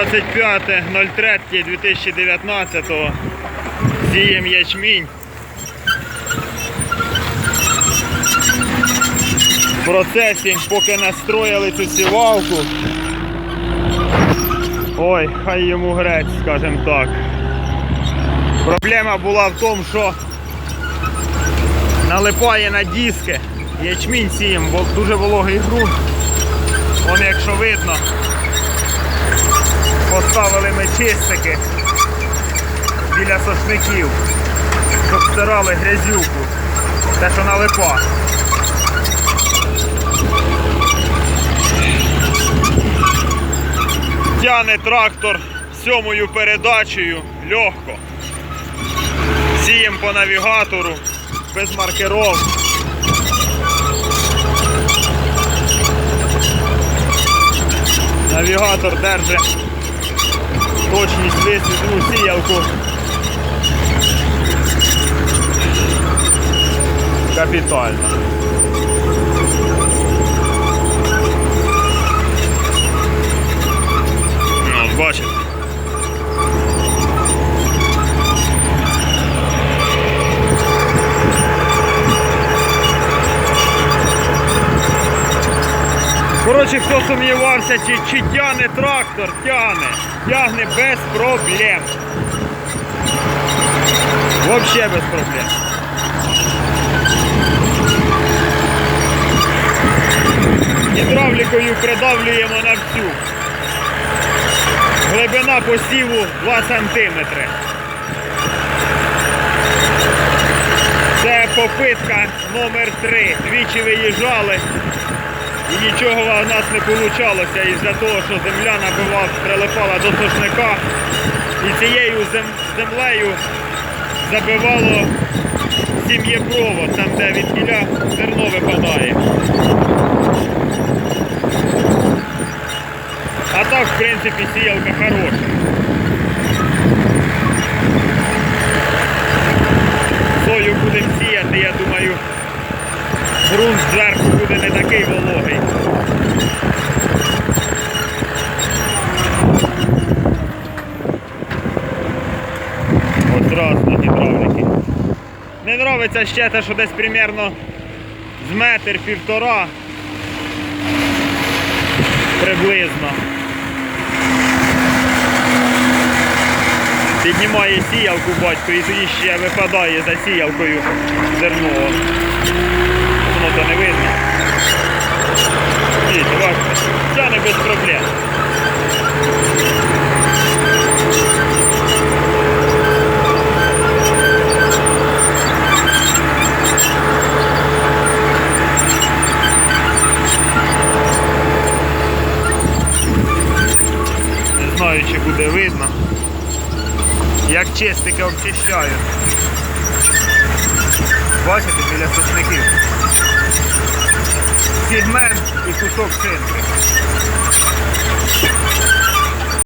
25.03.2019 сієм ячмінь. Процесі, поки настроїли цю сівалку. Ой, хай йому грець, скажімо так. Проблема була в тому, що налипає на диски. Ячмінь сієм, бо дуже вологий ґрунт. Вон якщо видно, поставили ми чистики біля сошників, щоб стирали грязюку, те, що налипа. Тяне трактор сьомою передачею легко. Сієм по навігатору, без маркеров. Навігатор держить точність у сіялку. Капітально. Коротше, хто сумнівався, чи, чи тяне трактор, тяне, тягне без проблем. Вообще без проблем. Гідравлікою придавлюємо на всю. Глибина посіву 2 см. Це попитка номер 3 Двічі виїжджали. І нічого в нас не вийшло із-за того, що земля набивав, прилипала до сушника і цією зем- землею забивало сім'єпровод, там де від кіля зерно випадає. А так, в принципі, сіялка хороша. Ґрунт зверху буде не такий вологий. От раз на гідравліки. Не подобається ще те, що десь примерно з метр півтора приблизно. Піднімає сіялку батько і тоді ще випадає за сіялкою зерно. Воно то не видно. Дивіться, бачите, тяне без проблем. Не знаю, чи буде видно. Як чистики обчищають. Бачите, біля сушників. Фігмент і кусок шинки.